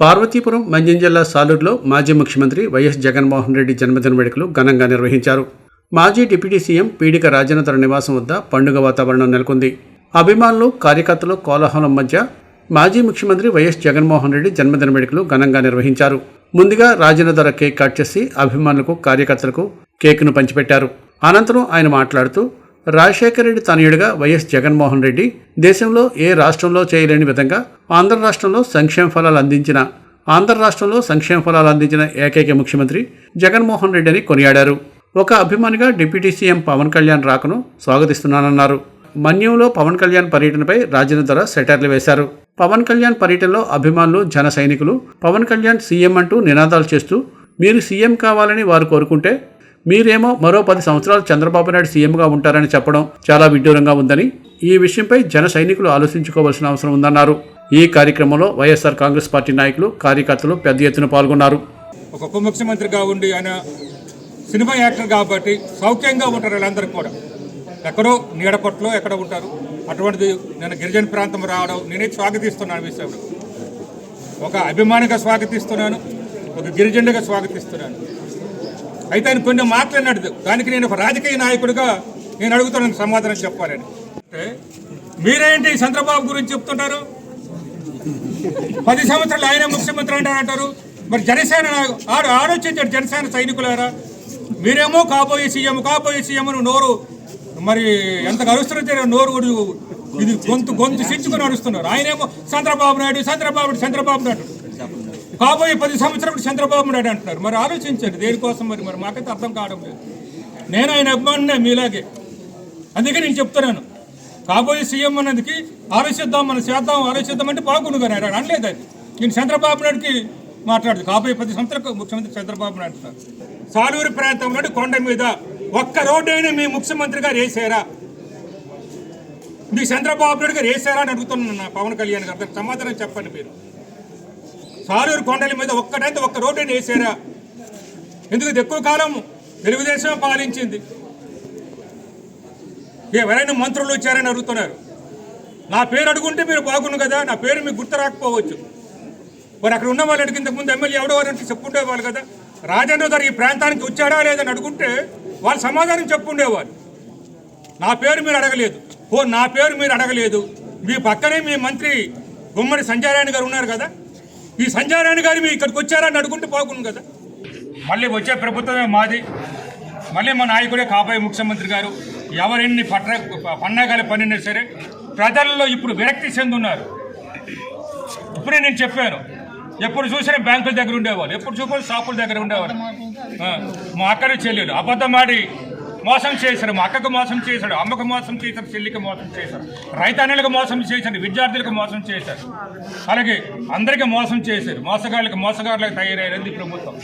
పార్వతీపురం మంజం జిల్లా సాలూరులో మాజీ ముఖ్యమంత్రి వైఎస్ జగన్మోహన్ రెడ్డి జన్మదిన వేడుకలు ఘనంగా నిర్వహించారు. మాజీ డిప్యూటీ సీఎం పీడిక రాజేంద్ర నివాసం వద్ద పండుగ వాతావరణం నెలకొంది. అభిమానులు కార్యకర్తలు కోలాహలం మధ్య మాజీ ముఖ్యమంత్రి వైఎస్ జగన్మోహన్ రెడ్డి జన్మదిన వేడుకలు ఘనంగా నిర్వహించారు. ముందుగా రాజేంద్ర కేక్ కట్ చేసి అభిమానులకు కార్యకర్తలకు కేక్ను పంచిపెట్టారు. అనంతరం ఆయన మాట్లాడుతూ రాజశేఖర రెడ్డి తనయుడిగా వైఎస్ జగన్మోహన్ రెడ్డి దేశంలో ఏ రాష్ట్రంలో చేయలేని విధంగా ఆంధ్ర రాష్ట్రంలో సంక్షేమ ఫలాలు అందించిన ఆంధ్ర రాష్ట్రంలో సంక్షేమ ఫలాలు అందించిన ఏకైక ముఖ్యమంత్రి జగన్మోహన్ రెడ్డి అని కొనియాడారు. ఒక అభిమానిగా డిప్యూటీ సీఎం పవన్ కళ్యాణ్ రాకను స్వాగతిస్తున్నానన్నారు. మన్యంలో పవన్ కళ్యాణ్ పర్యటనపై రాజేంద్ర సెటర్లు వేశారు. పవన్ కళ్యాణ్ పర్యటనలో అభిమానులు జన సైనికులు పవన్ కళ్యాణ్ సీఎం అంటూ నినాదాలు చేస్తూ మీరు సీఎం కావాలని వారు కోరుకుంటే మీరేమో మరో పది సంవత్సరాలు చంద్రబాబు నాయుడు సీఎంగా ఉంటారని చెప్పడం చాలా విడ్డూరంగా ఉందని ఈ విషయంపై జన సైనికులు ఆలోచించుకోవాల్సిన అవసరం ఉందన్నారు. ఈ కార్యక్రమంలో వైఎస్ఆర్ కాంగ్రెస్ పార్టీ నాయకులు కార్యకర్తలు పెద్ద ఎత్తున పాల్గొన్నారు. ఒక ఉప ముఖ్యమంత్రిగా ఉండి ఆయన సినిమా యాక్టర్ కాబట్టి సౌఖ్యంగా ఉంటారు వీళ్ళందరికీ కూడా. ఎక్కడో నీడపట్లో ఎక్కడ ఉంటారు. అటువంటిది నేను గిరిజన ప్రాంతం రావడం నేనే స్వాగతిస్తున్నాను విషయంలో. ఒక అభిమానిగా స్వాగతిస్తున్నాను ఒక గిరిజనుడిగా స్వాగతిస్తున్నాను. అయితే ఆయన కొన్ని మాట్లాడినట్టు దానికి నేను ఒక రాజకీయ నాయకుడిగా నేను అడుగుతున్నాను సమాధానం చెప్పాలని. అంటే మీరేంటి చంద్రబాబు గురించి చెప్తుంటారు? పది సంవత్సరాలు ఆయన ముఖ్యమంత్రి అంటారు అంటారు. మరి జనసేన ఆడు ఆలోచించాడు జనసేన సైనికులారా? మీరేమో కాబోయే సీఎం కాబోయే సీఎం నోరు మరి ఎంత అరుస్తున్నారు నోరు కూడా ఇది గొంతు గొంతు సిచ్చుకుని నడుస్తున్నారు ఆయనేమో చంద్రబాబు నాయుడు చంద్రబాబు చంద్రబాబు నాయుడు. కాబోయే పది సంవత్సరాలు చంద్రబాబు నాయుడు అంటున్నారు. మరి ఆలోచించండి దేనికోసం మరి? మరి మాకైతే అర్థం కావడం లేదు. నేను ఆయన అభిమానినే మీలాగే. అందుకే నేను చెప్తున్నాను. కాబోయే సీఎం అన్నదికి ఆలోచిద్దాం మనం చేద్దాం ఆలోచిద్దాం అంటే బాగుండు కానీ ఆయన అనలేదు అది. నేను చంద్రబాబు నాయుడికి మాట్లాడదు. కాబోయే పది సంవత్సరాలకు ముఖ్యమంత్రి చంద్రబాబు నాయుడు అంటున్నారు. సాలూరు ప్రాంతంలోని కొండ మీద ఒక్క రోడ్డు అయినా మీ ముఖ్యమంత్రి గారు వేసారా? మీ చంద్రబాబు నాయుడు గారు వేసారా అని అడుగుతున్నాను నా పవన్ కళ్యాణ్ గారు. సమాధానం చెప్పండి మీరు. సారూరు కొండల మీద ఒక్కటైతే ఒక్క రోడ్డు వేసారా? ఎందుకు ఇది ఎక్కువ కాలం తెలుగుదేశం పాలించింది? ఎవరైనా మంత్రులు వచ్చారని అడుగుతున్నారు. నా పేరు అడుగుంటే మీరు బాగుండు కదా నా పేరు మీకు గుర్తు రాకపోవచ్చు. మరి అక్కడ ఉన్న వాళ్ళు అడిగిన ముందు ఎమ్మెల్యే ఎవడో అంటే చెప్పుండేవాళ్ళు కదా. రాజేంద్ర గారు ఈ ప్రాంతానికి వచ్చాడా లేదని అడుగుంటే వాళ్ళు సమాధానం చెప్పుండేవారు నా పేరు మీరు అడగలేదు. ఓ నా పేరు మీరు అడగలేదు. మీ పక్కనే మీ మంత్రి గుమ్మడి సంజయరాయణ గారు ఉన్నారు కదా. ఈ సంజయరాయణ గారు మీ ఇక్కడికి వచ్చారని అడుగుంటే పోకుండా కదా. మళ్ళీ వచ్చే ప్రభుత్వమే మాది. మళ్ళీ మా నాయకుడే కాబోయే ముఖ్యమంత్రి గారు. ఎవరెన్ని పట్ర పన్నాగాలు పనినా సరే ప్రజల్లో ఇప్పుడు విరక్తి చెందున్నారు. ఇప్పుడే నేను చెప్పాను. ఎప్పుడు చూసినా బ్యాంకుల దగ్గర ఉండేవాళ్ళు. ఎప్పుడు చూసినా షాపుల దగ్గర ఉండేవాళ్ళు. మా అక్కడే చెల్లెలు అబద్ధమాడి మోసం చేశారు మా అక్కకు మోసం చేశాడు అమ్మకు మోసం చేశారు చెల్లికి మోసం చేశారు రైతాన్యులకు మోసం చేశాడు విద్యార్థులకు మోసం చేశారు అలాగే అందరికీ మోసం చేశారు మోసగాళ్ళకి మోసగాళ్ళకి తయారైనది ప్రభుత్వం.